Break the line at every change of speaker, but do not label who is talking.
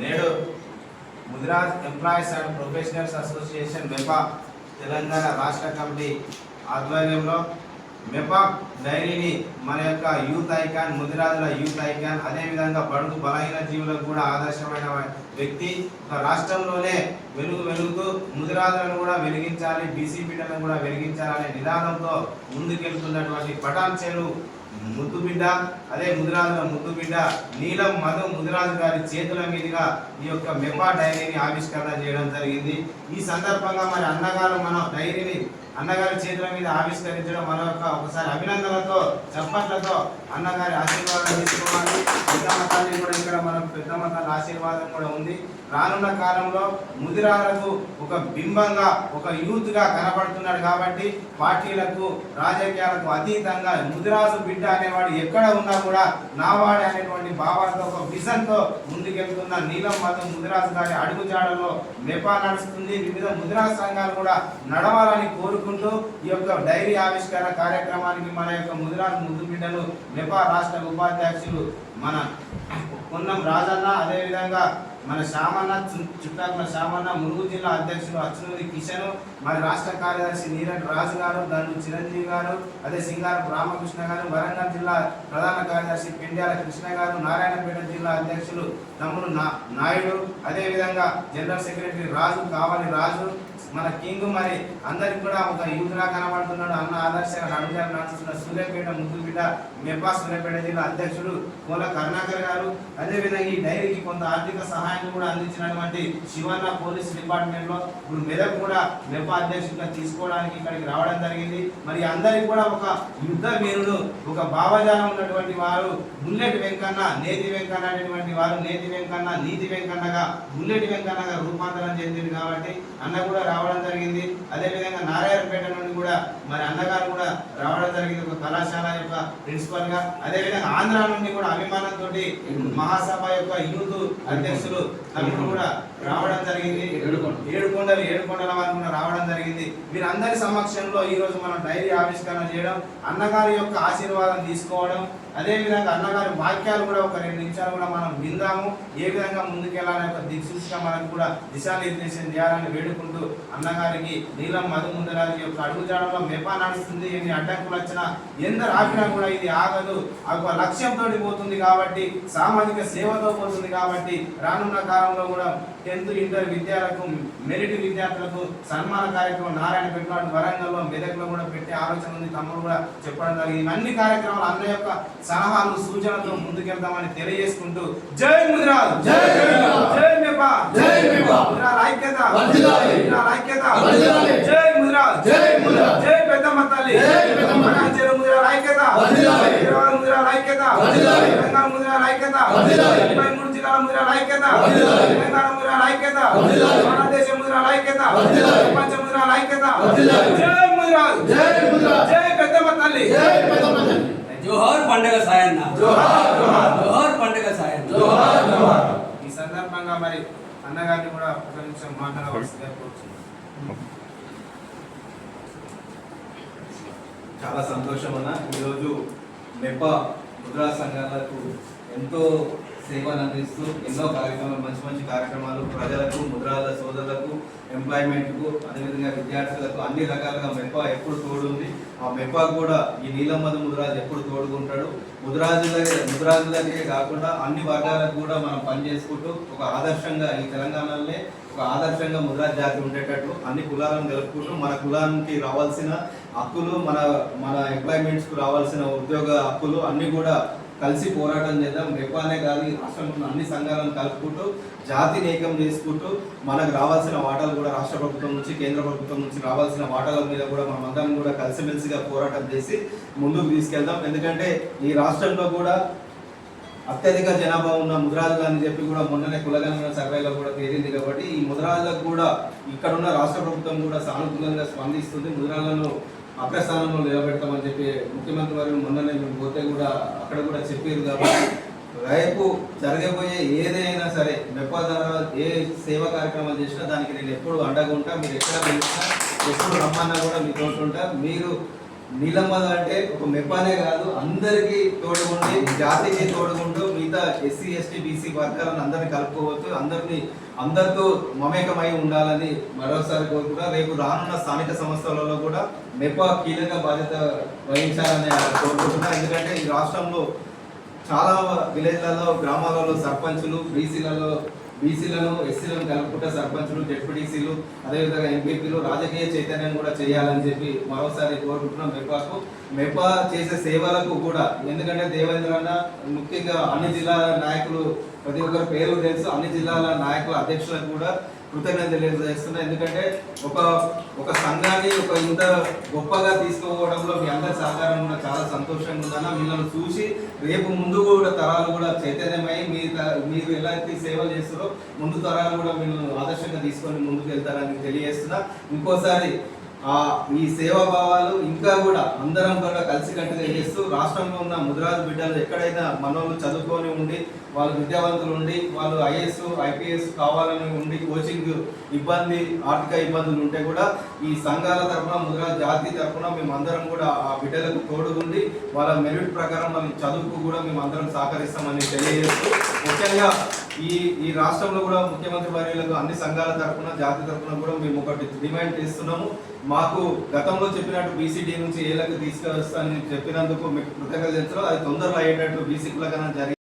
నేడు Mudiraj employees and professionals association MEPA Telangana రాష్ట్ర committee ఆధ్వర్యంలో మెపా డైరీని మన యొక్క యూత్ ఐకాన్ ముదిరాజుల యూత్ ఐకాన్ అదేవిధంగా బడుగు బలహీన జీవులకు కూడా ఆదర్శమైన వ్యక్తి. ఒక రాష్ట్రంలోనే వెలుగు వెలుగుతూ ముదిరాజులను కూడా వెలిగించాలి బీసీ బిడ్డలను కూడా వెలిగించాలనే నినాదంతో ముందుకెళ్తున్నటువంటి పటాన్ చెరు ముద్దుబిడ్డ అదే ముదిరాజుల ముద్దు బిడ్డ నీలం మధు ముదిరాజు గారి చేతుల మీదుగా ఈ యొక్క మెపా డైరీని ఆవిష్కరణ చేయడం జరిగింది. ఈ సందర్భంగా మరి అన్నగారు మన డైరీని అన్నగారి చేతుల మీద ఆవిష్కరించడం మన యొక్క ఒకసారి అభినందనలతో చప్పట్లతో అన్నగారి ఆశీర్వాదం తీసుకోవాలి పెద్దమ్మ తల్లి కూడా ఇక్కడ మనం పెద్దమ్మ తల్లి ఆశీర్వాదం కూడా ఉంది. రానున్న కాలంలో ముదిరాలకు ఒక బింబంగా ఒక యూత్గా కనబడుతున్నాడు కాబట్టి పార్టీలకు రాజకీయాలకు అతీతంగా ముదిరాజు బిడ్డ అనేవాడు ఎక్కడ ఉన్నా కూడా నావాడే అనేటువంటి భావాలతో ఒక విజన్తో ముందుకెళ్తున్న నీలం మతం ముదిరాజు గారి అడుగుజాడలో మెపా నడుస్తుంది. వివిధ ముదిరాజు సంఘాలు కూడా నడవాలని కోరుకుంటూ ఈ యొక్క డైరీ ఆవిష్కరణ కార్యక్రమానికి మన యొక్క ముదిరాజు ముద్దు బిడ్డలు మెపా రాష్ట్ర ఉపాధ్యక్షులు మన పొన్నం రాజన్న అదేవిధంగా మన శ్యామన్న చు- చుట్టాకుల శ్యామన్న ములుగు జిల్లా అధ్యక్షులు అచ్చునూరి కిషన్ మరి రాష్ట్ర కార్యదర్శి నీరజ్ రాజు గారు దండు చిరంజీవి గారు అదే సింగారం రామకృష్ణ గారు వరంగల్ జిల్లా ప్రధాన కార్యదర్శి పెండ్యాల కృష్ణ గారు నారాయణపేట జిల్లా అధ్యక్షులు తమ్ముడు నాయుడు అదేవిధంగా జనరల్ సెక్రటరీ రాజు కావాలి రాజు మన కింగ్ మరి అందరికి కూడా ఒక యూత్లా కనబడుతున్నాడు అన్న ఆదర్శంగా నడుజారు నడుస్తున్న సూర్యాపేట ముద్దు మెప్పా సూర్యాపేట జిల్లా అధ్యక్షుడు కోల కరుణాకర్ గారు. అదేవిధంగా ఈ డైరీకి కొంత ఆర్థిక సహాయం కూడా అందించినటువంటి శివన్న పోలీస్ డిపార్ట్మెంట్లో ఇప్పుడు మెదక్ కూడా మెప్పా అధ్యక్షుడిగా తీసుకోవడానికి ఇక్కడికి రావడం జరిగింది. మరి అందరికి కూడా ఒక యుద్ధ వీరుడు ఒక భావజాలం ఉన్నటువంటి వారు బుల్లెట్ వెంకన్న నేతి వెంకన్న అనేటువంటి వారు నేతి వెంకన్న నీతి వెంకన్నగా బుల్లెట్ వెంకన్నగా రూపాంతరం చెందింది కాబట్టి అన్న కూడా రావడం జరిగింది. అదే విధంగా నారాయణపేట నుండి కూడా మరి అన్నగారు కూడా రావడం జరిగింది. ఒక కళాశాల యొక్క ప్రిన్సిపల్గా. అదే విధంగా ఆంధ్ర నుండి కూడా అభిమానంతో మహాసభ యొక్క యూత్ అధ్యక్షులు తమ్ముడు కూడా రావడం జరిగింది.
ఏడుకొండ.
ఏడుకొండలు ఏడుకొండల వారు కూడా రావడం జరిగింది. వీరందరి సమక్షంలో ఈ రోజు మనం డైరీ ఆవిష్కరణ చేయడం అన్నగారి యొక్క ఆశీర్వాదం తీసుకోవడం అదే విధంగా అన్నగారి వాక్యాలు కూడా ఒక రెండు నిమిషాలు కూడా మనం విందాము. ఏ విధంగా ముందుకెళ్ళాలనే ఒక దిక్సూచిగా మనకు కూడా దిశానిర్దేశం చేయాలని వేడుకుంటూ అన్నగారికి నీలం మధు ముందరాజు యొక్క అడుగుజాడలో మెపా నడుస్తుంది ఎన్ని అడ్డంకులు వచ్చినా ఎందరు ఆపినా కూడా ఇది ఆగదు. ఒక లక్ష్యంతో పోతుంది కాబట్టి సామాజిక సేవతో పోతుంది కాబట్టి రానున్న కాలంలో కూడా టెన్త్ ఇంటర్ విద్యార్థులకు మెరిట్ విద్యార్థులకు సన్మాన కార్యక్రమం నారాయణ పెట్టినాడు వరంగల్లో మెదక్లో కూడా పెట్టే ఆలోచన ఉంది తమ్ముడు కూడా చెప్పడం జరిగింది అన్ని కార్యక్రమాలు అన్న యొక్క సలహాలు సూచనలతో ముందుకెళ్తామని తెలియజేసుకుంటూ జై ముదిరాజ్
జై.
జై మెపా
జై మెపా.
ముదిరాజ్ ఐక్యత
వర్ధిల్లాలి.
ముదిరాజ్ ఐక్యత
వర్ధిల్లాలి.
జై ముదిరాజ్
జై ముదిరాజ్.
జై పెద్దమ్మ తల్లి
జై పెద్దమ్మ.
పటాన్చెరు ముదిరాజ్ ఐక్యత
వర్ధిల్లాలి.
హైదరాబాద్ ముదిరాజ్ ఐక్యత
వర్ధిల్లాలి.
తెలంగాణ ముదిరాజ్ ఐక్యత
వర్ధిల్లాలి.
జిల్లాల ముదిరాజ్ ఐక్యత. తెలంగాణ ముదిరాజ్ ఐక్యత. భారతదేశం ముదిరాజ్ ఐక్యత. ప్రపంచ ముదిరాజ్ ఐక్యత. జై ముదిరాజ్
జై
పెద్దమ్మ తల్లి
జై పెద్దమ్మ తల్లి.
జోహార్ పండగ సాయన్న
జోహార్, జోహార్.
జోహార్ పండగ సాయన్న
జోహార్ జోహార్
ఈ సందర్భంగా మరి అన్నగారిని కూడా ఒక నిమిషం మాట్లాడవలసిందిగా కోరుతున్నాను
చాలా సంతోషం అన్న ఈరోజు మెప్ప ముద్రా సంఘాలకు ఎంతో సేవలు అందిస్తూ ఎన్నో కార్యక్రమాలు మంచి మంచి కార్యక్రమాలు ప్రజలకు ముద్రాల సోదరులకు ఎంప్లాయ్మెంట్కు అదేవిధంగా విద్యార్థులకు అన్ని రకాలుగా మెప్ప ఎప్పుడు తోడుంది. ఆ మెప్ప కూడా ఈ నీలమ్మద ముద్రాజు ఎప్పుడు తోడుకుంటాడు ముద్రాజులకే ముద్రాజులకే కాకుండా అన్ని వర్గాలకు కూడా మనం పనిచేసుకుంటూ ఒక ఆదర్శంగా ఈ తెలంగాణలోనే ఒక ఆదర్శంగా ముద్రాజ్ జాతి ఉండేటట్టు అన్ని కులాలను కలుపుకుంటూ మన కులానికి రావాల్సిన హక్కులు మన మన ఎంప్లాయ్మెంట్స్కు రావాల్సిన ఉద్యోగ హక్కులు అన్నీ కూడా కలిసి పోరాటం చేద్దాం. రెపానే కాదు రాష్ట్రంలో అన్ని సంఘాలను కలుపుకుంటూ జాతిని ఏకం చేసుకుంటూ మనకు రావాల్సిన వాటాలు కూడా రాష్ట్ర ప్రభుత్వం నుంచి కేంద్ర ప్రభుత్వం నుంచి రావాల్సిన వాటాల మీద కూడా మనం అందరం కూడా కలిసిమెలిసిగా పోరాటం చేసి ముందుకు తీసుకెళ్దాం. ఎందుకంటే ఈ రాష్ట్రంలో కూడా అత్యధిక జనాభా ఉన్న ముద్రాజులు అని చెప్పి కూడా మొన్ననే కులగణన సర్వేలో కూడా తేలింది కాబట్టి ఈ ముద్రాజులకు కూడా ఇక్కడ ఉన్న రాష్ట్ర ప్రభుత్వం కూడా సానుకూలంగా స్పందిస్తుంది. ముద్రాలను అగ్రస్థానంలో నిలబెడతామని చెప్పి ముఖ్యమంత్రి వారు మొన్ననే మేము కూడా అక్కడ కూడా చెప్పారు కాబట్టి రేపు జరగబోయే ఏదైనా సరే మెప్ప ద్వారా ఏ సేవా కార్యక్రమాలు చేసినా దానికి నేను ఎప్పుడు అండగా ఉంటా. మీరు ఎక్కడ పిలిచినా ఎప్పుడు రమ్మన్నా కూడా మీతో ఉంటా. మీరు నీలమ్మ అంటే ఒక మెప్పానే కాదు అందరికీ తోడుగుండి జాతికి తోడుగుంటూ మిగతా ఎస్సీ ఎస్టీ బీసీ వర్గాలను అందరినీ కలుపుకోవచ్చు. అందరినీ అందరితో మమేకమై ఉండాలని మరోసారి కోరుకుంటా రేపు రానున్న స్థానిక సంస్థలలో కూడా మెపా కీలక బాధ్యత వహించాలని కోరుకుంటున్నా. ఎందుకంటే ఈ రాష్ట్రంలో చాలా విలేజ్లలో గ్రామాలలో సర్పంచులు బీసీలలో బీసీలను ఎస్సీలను కలుపుకుంటే సర్పంచులు జెడ్పీటీసీలు అదేవిధంగా ఎంపీపీలు రాజకీయ చైతన్యం కూడా చేయాలని చెప్పి మరోసారి కోరుకుంటున్నాం మెపాకు మెపా చేసే సేవలకు కూడా ఎందుకంటే దేవేంద్ర అన్న ముఖ్యంగా అన్ని జిల్లాల నాయకులు ప్రతి ఒక్కరి పేరు తెలుసు. అన్ని జిల్లాల నాయకుల అధ్యక్షులకు కూడా కృతజ్ఞత తెలియజేస్తున్నా. ఎందుకంటే ఒక ఒక సంఘాన్ని ఒక ఇంత గొప్పగా తీసుకోవడంలో మీ అందరి సహకారం కూడా చాలా సంతోషంగా ఉందన్న మిమ్మల్ని చూసి రేపు ముందు కూడా తరాలు కూడా చైతన్యమై మీ మీరు మీరు ఎలాంటి సేవలు చేస్తారో ముందు తరాలు కూడా మిమ్మల్ని ఆదర్శంగా తీసుకొని ముందుకు వెళ్తారని తెలియజేస్తున్నా. ఇంకోసారి ఈ సేవా భావాలు ఇంకా కూడా అందరం కూడా కలిసికట్టుగా చేస్తూ రాష్ట్రంలో ఉన్న ముదిరాజు బిడ్డలు ఎక్కడైనా మనోళ్ళు చదువుకొని ఉండి వాళ్ళు విద్యావంతులు ఉండి వాళ్ళు ఐఏఎస్ ఐపీఎస్ కావాలని ఉండి కోచింగ్ ఇబ్బంది ఆర్థిక ఇబ్బందులు ఉంటే కూడా ఈ సంఘాల తరఫున ముదిరాజు జాతి తరఫున మేము అందరం కూడా ఆ బిడ్డలకు తోడుగుండి వాళ్ళ మెరిట్ ప్రకారం వాళ్ళ చదువుకు కూడా మేము అందరం సహకరిస్తామని తెలియజేస్తూ ముఖ్యంగా ఈ ఈ రాష్ట్రంలో కూడా ముఖ్యమంత్రి వర్యులకు అన్ని సంఘాల తరఫున జాతి తరఫున కూడా మేము ఒకటి డిమాండ్ చేస్తున్నాము. మాకు గతంలో చెప్పినట్టు బీసీడీ నుంచి ఏలకు తీసుకొస్తానని చెప్పినందుకు మీకు కృతజ్ఞతలు. అది తొందరలో అయ్యేటట్టు బీసీ కులకన జరిగింది